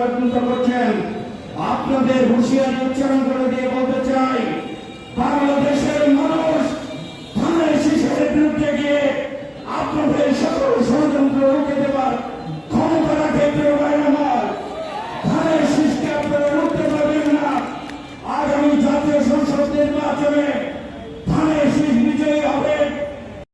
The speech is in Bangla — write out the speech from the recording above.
ষড়যন্ত্র করছেন। আপনাদের হুঁশিয়ারি উচ্চারণ করে দিয়ে বলতে চাই, বাংলাদেশের মানুষ ধানের শিশুদের বিরুদ্ধে গিয়ে আপনাদের সকল ষড়যন্ত্র রুখে দেওয়ার